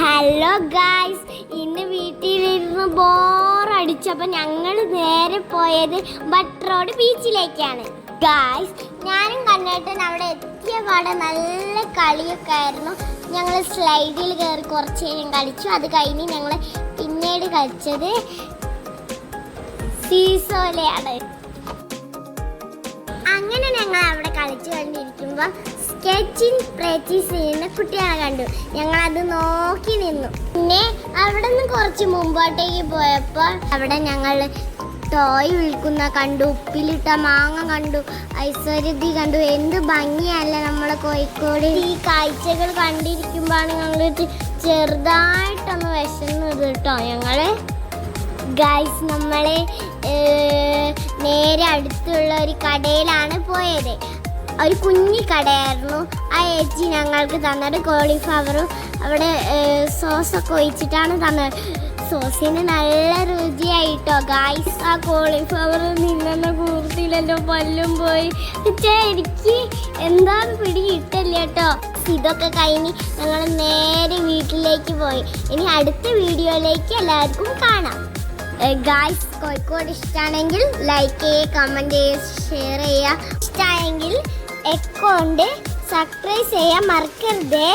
Hello guys ഇന്ന് വീട്ടിലിരുന്ന് ബോറടിച്ചപ്പോൾ ഞങ്ങൾ നേരെ പോയത് ബട്ടറോഡ് ബീച്ചിലേക്കാണ്. ഗായ്സ് ഞാനും കണ്ണേട്ടൻ അവിടെ എത്തിയ പാടെ നല്ല കളിയൊക്കെ ആയിരുന്നു. ഞങ്ങൾ സ്ലൈഡിൽ കയറി കുറച്ച് നേരം കളിച്ചു. അത് കഴിഞ്ഞ് ഞങ്ങൾ പിന്നീട് കളിച്ചത് സീസോലയാണ്. അങ്ങനെ ഞങ്ങൾ അവിടെ കളിച്ചു കണ്ടിരിക്കുമ്പോൾ സ്കെച്ചിങ് പ്രാക്ടീസ് ചെയ്യുന്ന കുട്ടികളെ കണ്ടു. ഞങ്ങൾ അത് നോക്കി നിന്നു. പിന്നെ അവിടെ നിന്ന് കുറച്ച് മുമ്പോട്ടേക്ക് പോയപ്പോൾ അവിടെ ഞങ്ങൾ ടോയ് വിൽക്കുന്ന കണ്ടു ഉപ്പിലിട്ട മാങ്ങ കണ്ടു ഐശ്വര്യതി കണ്ടു. എന്ത് ഭംഗിയല്ല നമ്മളെ കോഴിക്കോട്. ഈ കാഴ്ചകൾ കണ്ടിരിക്കുമ്പോഴാണ് ഞങ്ങൾ ചെറുതായിട്ടൊന്ന് വിശന്നത് കേട്ടോ ഞങ്ങൾ ഗൈസ് നമ്മളെ നേരെ അടുത്തുള്ള ഒരു കടയിലാണ് പോയത്. ഒരു കുഞ്ഞി കടയായിരുന്നു. ആ ഏച്ചി ഞങ്ങൾക്ക് തന്നത് കോളിഫ്ലവറും അവിടെ സോസൊക്കെ ഒഴിച്ചിട്ടാണ് തന്നത്. സോസിന് നല്ല രുചിയായിട്ടോ. ഗായ്സ് ആ കോളിഫ്ലവർ നിന്നെന്ന കൂർത്തിയിലല്ലോ പല്ലും പോയി. പക്ഷേ എനിക്ക് എന്താ പിടി കേട്ടോ. ഇതൊക്കെ കഴിഞ്ഞ് ഞങ്ങൾ നേരെ വീട്ടിലേക്ക് പോയി. ഇനി അടുത്ത വീഡിയോയിലേക്ക് എല്ലാവർക്കും കാണാം. ഗായ്സ് കോഴിക്കോട് ഇഷ്ടമാണെങ്കിൽ ലൈക്ക് ചെയ്യുക കമന്റ് ചെയ്യുക ഷെയർ ചെയ്യുക. ഇഷ്ടമായെങ്കിൽ അക്കൗണ്ട് സബ്സ്ക്രൈബ് ചെയ്യാൻ മറക്കരുതേ.